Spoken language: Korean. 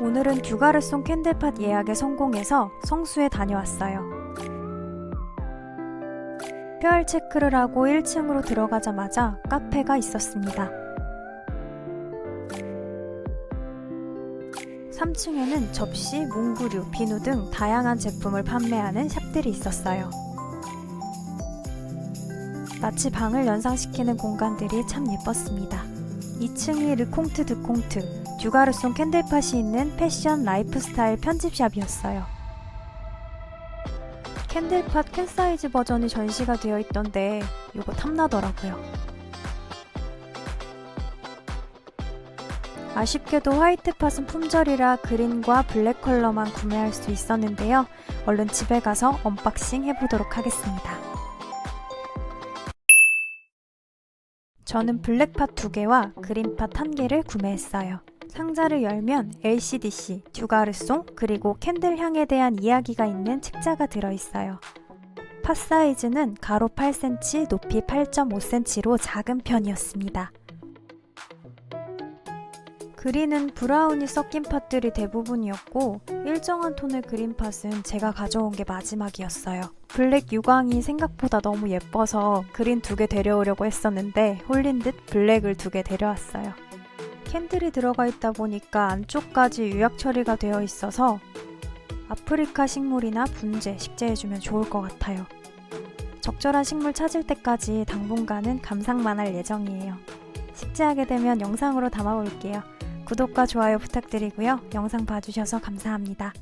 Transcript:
오늘은 듀가르송 캔들팟 예약에 성공해서 성수에 다녀왔어요. 뼈알 체크를 하고 1층으로 들어가자마자 카페가 있었습니다. 3층에는 접시, 문구류, 비누 등 다양한 제품을 판매하는 샵들이 있었어요. 마치 방을 연상시키는 공간들이 참 예뻤습니다. 2층이 르콩트 드콩트, 듀가르송 캔들팟이 있는 패션 라이프스타일 편집샵이었어요. 캔들팟 캔 사이즈 버전이 전시가 되어 있던데 이거 탐나더라고요. 아쉽게도 화이트팟은 품절이라 그린과 블랙 컬러만 구매할 수 있었는데요. 얼른 집에 가서 언박싱 해보도록 하겠습니다. 저는 블랙팟 2개와 그린팟 1개를 구매했어요. 상자를 열면 LCDC, 듀가르송, 그리고 캔들 향에 대한 이야기가 있는 책자가 들어있어요. 팟 사이즈는 가로 8cm, 높이 8.5cm로 작은 편이었습니다. 그린은 브라운이 섞인 팟들이 대부분이었고 일정한 톤의 그린 팟은 제가 가져온 게 마지막이었어요. 블랙 유광이 생각보다 너무 예뻐서 그린 두 개 데려오려고 했었는데 홀린 듯 블랙을 두 개 데려왔어요. 캔들이 들어가 있다 보니까 안쪽까지 유약 처리가 되어 있어서 아프리카 식물이나 분재 식재해주면 좋을 것 같아요. 적절한 식물 찾을 때까지 당분간은 감상만 할 예정이에요. 식재하게 되면 영상으로 담아볼게요. 구독과 좋아요 부탁드리고요. 영상 봐주셔서 감사합니다.